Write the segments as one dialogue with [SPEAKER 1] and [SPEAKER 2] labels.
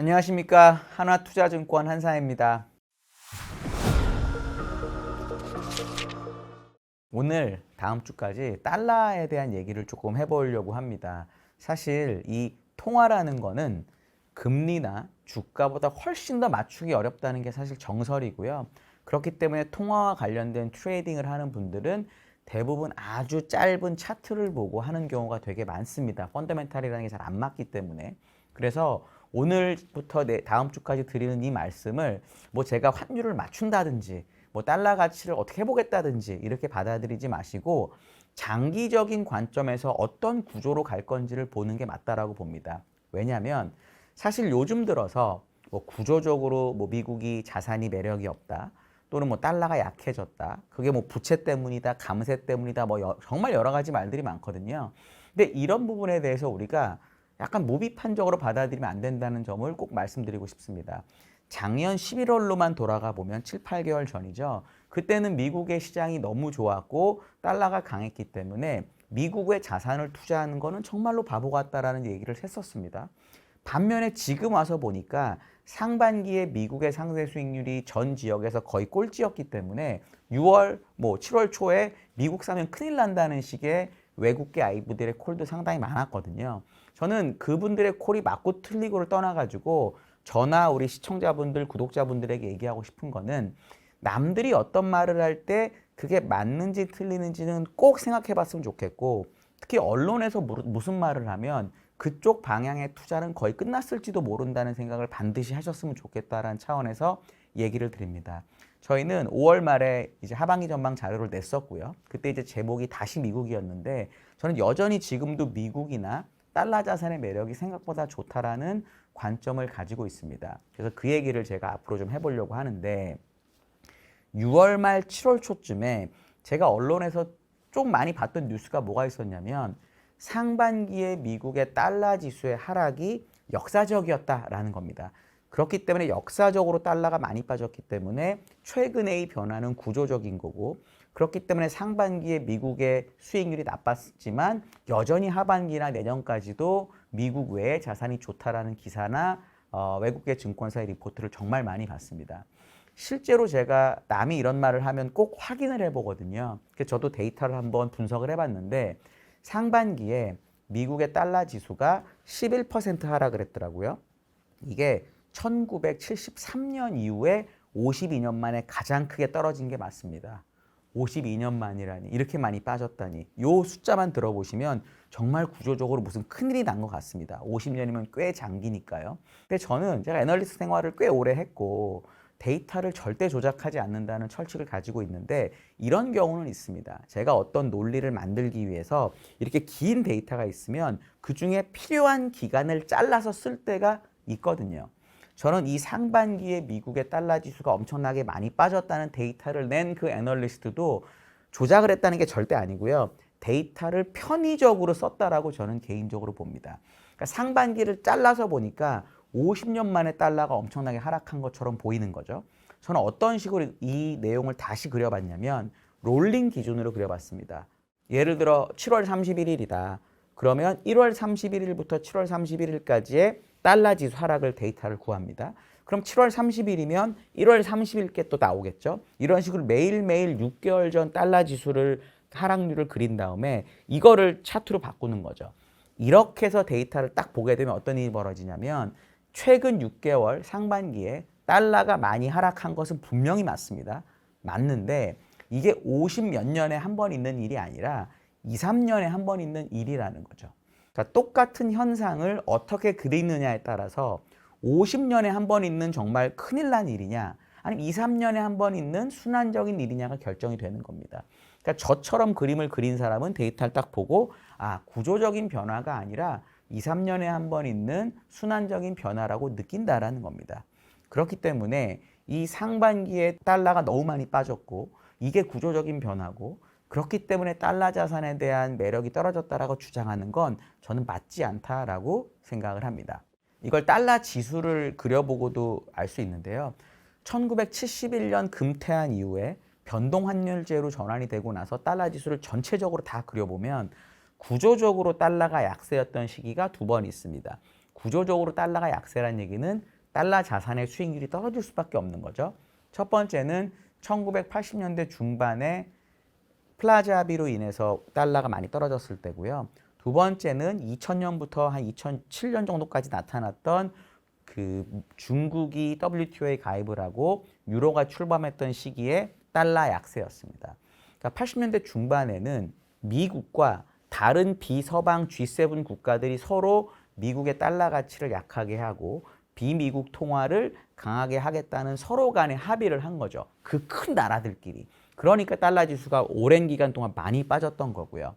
[SPEAKER 1] 안녕하십니까 한화투자증권 한사입니다. 오늘 다음 주까지 달러에 대한 얘기를 조금 해보려고 합니다. 사실 이 통화라는 거는 금리나 주가보다 훨씬 더 맞추기 어렵다는 게 사실 정설이고요. 그렇기 때문에 통화와 관련된 트레이딩을 하는 분들은 대부분 아주 짧은 차트를 보고 하는 경우가 되게 많습니다. 펀더멘탈이라는 게 잘 안 맞기 때문에. 그래서 오늘부터 내 다음 주까지 드리는 이 말씀을 뭐 제가 환율을 맞춘다든지 뭐 달러 가치를 어떻게 해보겠다든지 이렇게 받아들이지 마시고 장기적인 관점에서 어떤 구조로 갈 건지를 보는 게 맞다라고 봅니다. 왜냐하면 사실 요즘 들어서 뭐 구조적으로 뭐 미국이 자산이 매력이 없다. 또는 뭐 달러가 약해졌다. 그게 뭐 부채 때문이다, 감세 때문이다, 뭐 여- 정말 여러 가지 말들이 많거든요. 근데 이런 부분에 대해서 우리가 약간 무비판적으로 받아들이면 안 된다는 점을 꼭 말씀드리고 싶습니다. 작년 11월로만 돌아가 보면 7, 8개월 전이죠. 그때는 미국의 시장이 너무 좋았고 달러가 강했기 때문에 미국의 자산을 투자하는 거는 정말로 바보 같다라는 얘기를 했었습니다. 반면에 지금 와서 보니까 상반기에 미국의 상세 수익률이 전 지역에서 거의 꼴찌였기 때문에 6월 뭐 7월 초에 미국 사면 큰일 난다는 식의 외국계 아이브들의 콜도 상당히 많았거든요. 저는 그분들의 콜이 맞고 틀리고를 떠나가지고 저나 우리 시청자분들, 구독자분들에게 얘기하고 싶은 거는 남들이 어떤 말을 할 때 그게 맞는지 틀리는지는 꼭 생각해 봤으면 좋겠고 특히 언론에서 무- 무슨 말을 하면 그쪽 방향의 투자는 거의 끝났을지도 모른다는 생각을 반드시 하셨으면 좋겠다라는 차원에서 얘기를 드립니다. 저희는 5월 말에 이제 하반기 전망 자료를 냈었고요. 그때 이제 제목이 다시 미국이었는데 저는 여전히 지금도 미국이나 달러 자산의 매력이 생각보다 좋다라는 관점을 가지고 있습니다. 그래서 그 얘기를 제가 앞으로 좀 해보려고 하는데 6월 말 7월 초쯤에 제가 언론에서 좀 많이 봤던 뉴스가 뭐가 있었냐면 상반기에 미국의 달러 지수의 하락이 역사적이었다라는 겁니다. 그렇기 때문에 역사적으로 달러가 많이 빠졌기 때문에 최근의 이 변화는 구조적인 거고 그렇기 때문에 상반기에 미국의 수익률이 나빴지만 여전히 하반기나 내년까지도 미국 외의 자산이 좋다라는 기사나 어, 외국계 증권사의 리포트를 정말 많이 봤습니다. 실제로 제가 남이 이런 말을 하면 꼭 확인을 해보거든요. 그래서 저도 데이터를 한번 분석을 해봤는데 상반기에 미국의 달러 지수가 11% 하락을 했더라고요. 이게 1973년 이후에 52년 만에 가장 크게 떨어진 게 맞습니다. 52년 만이라니 이렇게 많이 빠졌다니 요 숫자만 들어보시면 정말 구조적으로 무슨 큰일이 난 것 같습니다. 50년이면 꽤 장기니까요. 근데 저는 제가 애널리스트 생활을 꽤 오래 했고 데이터를 절대 조작하지 않는다는 철칙을 가지고 있는데 이런 경우는 있습니다. 제가 어떤 논리를 만들기 위해서 이렇게 긴 데이터가 있으면 그 중에 필요한 기간을 잘라서 쓸 때가 있거든요. 저는 이 상반기에 미국의 달러 지수가 엄청나게 많이 빠졌다는 데이터를 낸 그 애널리스트도 조작을 했다는 게 절대 아니고요. 데이터를 편의적으로 썼다라고 저는 개인적으로 봅니다. 그러니까 상반기를 잘라서 보니까 50년 만에 달러가 엄청나게 하락한 것처럼 보이는 거죠. 저는 어떤 식으로 이 내용을 다시 그려봤냐면 롤링 기준으로 그려봤습니다. 예를 들어 7월 31일이다. 그러면 1월 31일부터 7월 31일까지의 달러 지수 하락을 데이터를 구합니다. 그럼 7월 30일이면 1월 30일께 또 나오겠죠. 이런 식으로 매일매일 6개월 전 달러 지수를 하락률을 그린 다음에 이거를 차트로 바꾸는 거죠. 이렇게 해서 데이터를 딱 보게 되면 어떤 일이 벌어지냐면 최근 6개월 상반기에 달러가 많이 하락한 것은 분명히 맞습니다. 맞는데 이게 50 몇 년에 한 번 있는 일이 아니라 2, 3년에 한 번 있는 일이라는 거죠. 그러니까 똑같은 현상을 어떻게 그리느냐에 따라서 50년에 한 번 있는 정말 큰일 난 일이냐 아니면 2, 3년에 한 번 있는 순환적인 일이냐가 결정이 되는 겁니다. 그러니까 저처럼 그림을 그린 사람은 데이터를 딱 보고 아 구조적인 변화가 아니라 2, 3년에 한 번 있는 순환적인 변화라고 느낀다라는 겁니다. 그렇기 때문에 이 상반기에 달러가 너무 많이 빠졌고 이게 구조적인 변화고 그렇기 때문에 달러 자산에 대한 매력이 떨어졌다라고 주장하는 건 저는 맞지 않다라고 생각을 합니다. 이걸 달러 지수를 그려보고도 알 수 있는데요. 1971년 금태한 이후에 변동 환율제로 전환이 되고 나서 달러 지수를 전체적으로 다 그려보면 구조적으로 달러가 약세였던 시기가 두 번 있습니다. 구조적으로 달러가 약세란 얘기는 달러 자산의 수익률이 떨어질 수밖에 없는 거죠. 첫 번째는 1980년대 중반에 플라자 합의로 인해서 달러가 많이 떨어졌을 때고요. 두 번째는 2000년부터 한 2007년 정도까지 나타났던 그 중국이 WTO에 가입을 하고 유로가 출범했던 시기에 달러 약세였습니다. 그러니까 80년대 중반에는 미국과 다른 비서방 G7 국가들이 서로 미국의 달러 가치를 약하게 하고 비미국 통화를 강하게 하겠다는 서로 간의 합의를 한 거죠. 그 큰 나라들끼리. 그러니까 달러 지수가 오랜 기간 동안 많이 빠졌던 거고요.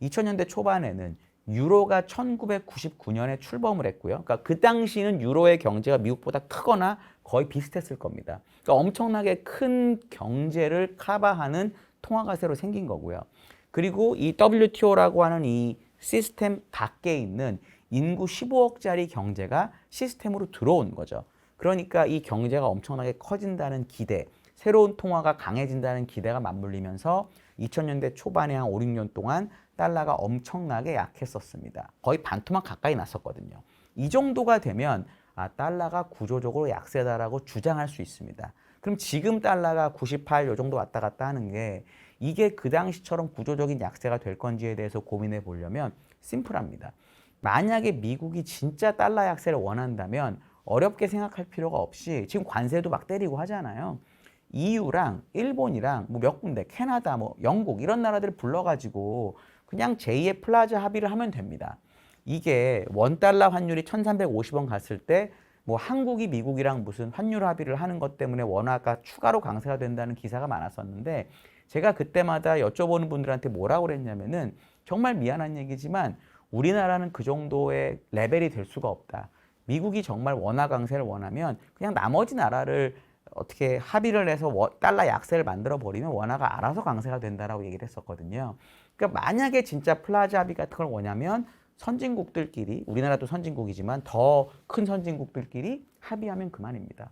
[SPEAKER 1] 2000년대 초반에는 유로가 1999년에 출범을 했고요. 그러니까 그 당시는 유로의 경제가 미국보다 크거나 거의 비슷했을 겁니다. 그러니까 엄청나게 큰 경제를 커버하는 통화가 새로 생긴 거고요. 그리고 이 WTO라고 하는 이 시스템 밖에 있는 인구 15억짜리 경제가 시스템으로 들어온 거죠. 그러니까 이 경제가 엄청나게 커진다는 기대, 새로운 통화가 강해진다는 기대가 맞물리면서 2000년대 초반에 한 5, 6년 동안 달러가 엄청나게 약했었습니다. 거의 반토막 가까이 났었거든요. 이 정도가 되면 아, 달러가 구조적으로 약세다라고 주장할 수 있습니다. 그럼 지금 달러가 98, 요 정도 왔다 갔다 하는 게 이게 그 당시처럼 구조적인 약세가 될 건지에 대해서 고민해 보려면 심플합니다. 만약에 미국이 진짜 달러 약세를 원한다면 어렵게 생각할 필요가 없이 지금 관세도 막 때리고 하잖아요. EU랑 일본이랑 뭐 몇 군데, 캐나다, 뭐 영국 이런 나라들을 불러가지고 그냥 제2의 플라자 합의를 하면 됩니다. 이게 원 달러 환율이 1,350원 갔을 때 뭐 한국이 미국이랑 무슨 환율 합의를 하는 것 때문에 원화가 추가로 강세가 된다는 기사가 많았었는데 제가 그때마다 여쭤보는 분들한테 뭐라고 그랬냐면은 정말 미안한 얘기지만 우리나라는 그 정도의 레벨이 될 수가 없다. 미국이 정말 원화 강세를 원하면 그냥 나머지 나라를 어떻게 합의를 해서 워- 달러 약세를 만들어 버리면 원화가 알아서 강세가 된다라고 얘기를 했었거든요. 그러니까 만약에 진짜 플라자 합의 같은 걸 원하면 선진국들끼리 우리나라도 선진국이지만 더 큰 선진국들끼리 합의하면 그만입니다.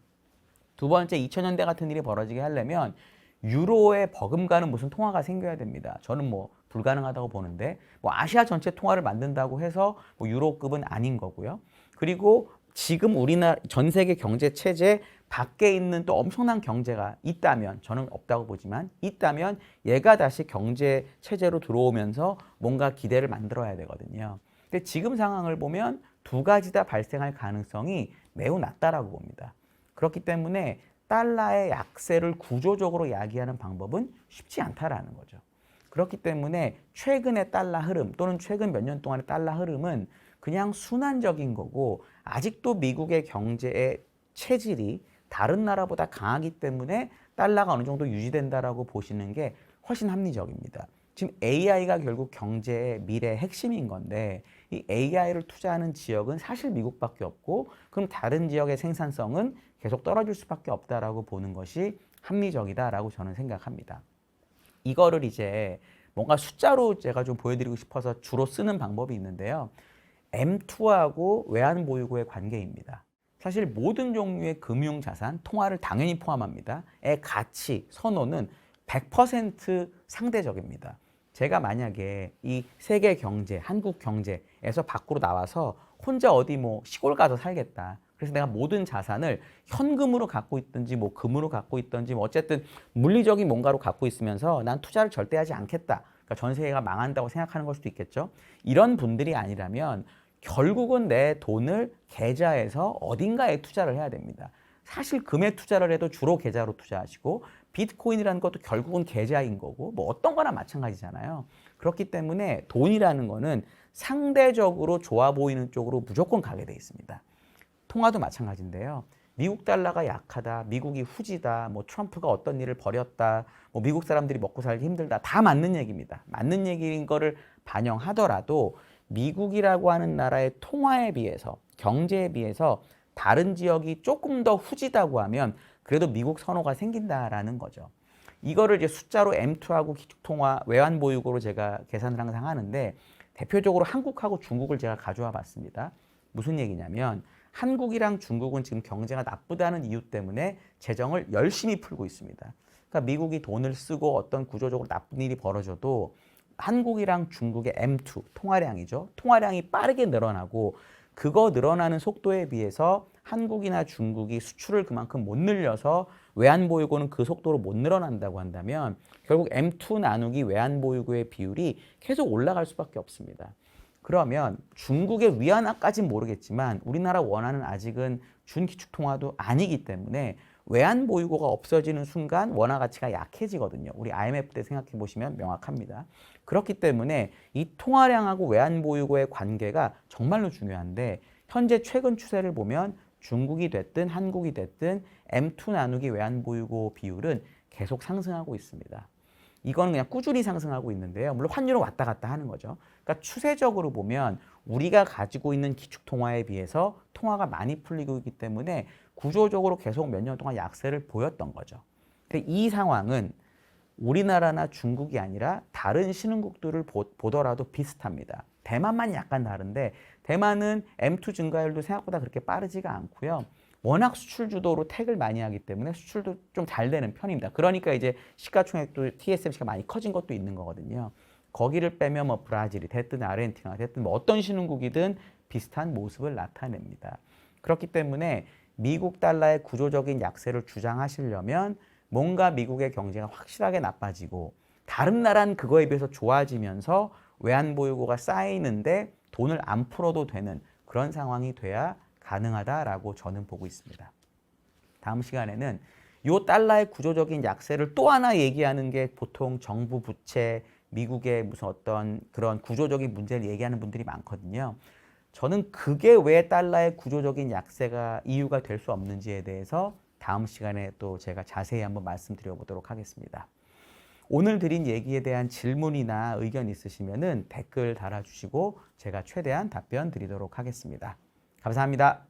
[SPEAKER 1] 두 번째 2000년대 같은 일이 벌어지게 하려면 유로에 버금가는 무슨 통화가 생겨야 됩니다. 저는 뭐 불가능하다고 보는데 뭐 아시아 전체 통화를 만든다고 해서 뭐 유로급은 아닌 거고요. 그리고 지금 우리나라 전 세계 경제 체제 밖에 있는 또 엄청난 경제가 있다면 저는 없다고 보지만 있다면 얘가 다시 경제 체제로 들어오면서 뭔가 기대를 만들어야 되거든요. 근데 지금 상황을 보면 두 가지 다 발생할 가능성이 매우 낮다라고 봅니다. 그렇기 때문에 달러의 약세를 구조적으로 이야기하는 방법은 쉽지 않다라는 거죠. 그렇기 때문에 최근의 달러 흐름 또는 최근 몇 년 동안의 달러 흐름은 그냥 순환적인 거고 아직도 미국의 경제의 체질이 다른 나라보다 강하기 때문에 달러가 어느 정도 유지된다라고 보시는 게 훨씬 합리적입니다. 지금 AI가 결국 경제의 미래 핵심인 건데 이 AI를 투자하는 지역은 사실 미국밖에 없고 그럼 다른 지역의 생산성은 계속 떨어질 수밖에 없다라고 보는 것이 합리적이다라고 저는 생각합니다. 이거를 이제 뭔가 숫자로 제가 좀 보여드리고 싶어서 주로 쓰는 방법이 있는데요. M2하고 외환 보유고의 관계입니다. 사실 모든 종류의 금융 자산, 통화를 당연히 포함합니다. 의 가치, 선호는 100% 상대적입니다. 제가 만약에 이 세계 경제, 한국 경제에서 밖으로 나와서 혼자 어디 뭐 시골 가서 살겠다. 그래서 내가 모든 자산을 현금으로 갖고 있든지 뭐 금으로 갖고 있든지 뭐 어쨌든 물리적인 뭔가로 갖고 있으면서 난 투자를 절대 하지 않겠다. 그러니까 전 세계가 망한다고 생각하는 걸 수도 있겠죠. 이런 분들이 아니라면 결국은 내 돈을 계좌에서 어딘가에 투자를 해야 됩니다. 사실 금에 투자를 해도 주로 계좌로 투자하시고 비트코인이라는 것도 결국은 계좌인 거고 뭐 어떤 거나 마찬가지잖아요. 그렇기 때문에 돈이라는 거는 상대적으로 좋아 보이는 쪽으로 무조건 가게 돼 있습니다. 통화도 마찬가지인데요. 미국 달러가 약하다, 미국이 후지다, 뭐 트럼프가 어떤 일을 벌였다, 뭐 미국 사람들이 먹고 살기 힘들다, 다 맞는 얘기입니다. 맞는 얘기인 거를 반영하더라도 미국이라고 하는 나라의 통화에 비해서, 경제에 비해서 다른 지역이 조금 더 후지다고 하면 그래도 미국 선호가 생긴다라는 거죠. 이거를 이제 숫자로 M2하고 기축통화 외환 보유고로 제가 계산을 항상 하는데 대표적으로 한국하고 중국을 제가 가져와 봤습니다. 무슨 얘기냐면 한국이랑 중국은 지금 경제가 나쁘다는 이유 때문에 재정을 열심히 풀고 있습니다. 그러니까 미국이 돈을 쓰고 어떤 구조적으로 나쁜 일이 벌어져도 한국이랑 중국의 M2 통화량이죠. 통화량이 빠르게 늘어나고 그거 늘어나는 속도에 비해서 한국이나 중국이 수출을 그만큼 못 늘려서 외환 보유고는 그 속도로 못 늘어난다고 한다면 결국 M2 나누기 외환 보유고의 비율이 계속 올라갈 수밖에 없습니다. 그러면 중국의 위안화까지는 모르겠지만 우리나라 원화는 아직은 준기축통화도 아니기 때문에 외환 보유고가 없어지는 순간 원화 가치가 약해지거든요. 우리 IMF 때 생각해 보시면 명확합니다. 그렇기 때문에 이 통화량하고 외환 보유고의 관계가 정말로 중요한데 현재 최근 추세를 보면 중국이 됐든 한국이 됐든 M2 나누기 외환 보유고 비율은 계속 상승하고 있습니다. 이거는 그냥 꾸준히 상승하고 있는데요. 물론 환율은 왔다 갔다 하는 거죠. 그러니까 추세적으로 보면 우리가 가지고 있는 기축 통화에 비해서 통화가 많이 풀리고 있기 때문에 구조적으로 계속 몇 년 동안 약세를 보였던 거죠. 이 상황은 우리나라나 중국이 아니라 다른 신흥국들을 보, 보더라도 비슷합니다. 대만만 약간 다른데 대만은 M2 증가율도 생각보다 그렇게 빠르지가 않고요. 워낙 수출 주도로 택을 많이 하기 때문에 수출도 좀 잘 되는 편입니다. 그러니까 이제 시가총액도 TSMC가 많이 커진 것도 있는 거거든요. 거기를 빼면 뭐 브라질이 됐든 아르헨티나가 됐든 뭐 어떤 신흥국이든 비슷한 모습을 나타냅니다. 그렇기 때문에 미국 달러의 구조적인 약세를 주장하시려면 뭔가 미국의 경제가 확실하게 나빠지고 다른 나라는 그거에 비해서 좋아지면서 외환 보유고가 쌓이는데 돈을 안 풀어도 되는 그런 상황이 돼야 가능하다라고 저는 보고 있습니다. 다음 시간에는 이 달러의 구조적인 약세를 또 하나 얘기하는 게 보통 정부 부채, 미국의 무슨 어떤 그런 구조적인 문제를 얘기하는 분들이 많거든요. 저는 그게 왜 달러의 구조적인 약세가 이유가 될 수 없는지에 대해서 다음 시간에 또 제가 자세히 한번 말씀드려 보도록 하겠습니다. 오늘 드린 얘기에 대한 질문이나 의견 있으시면은 댓글 달아주시고 제가 최대한 답변 드리도록 하겠습니다. 감사합니다.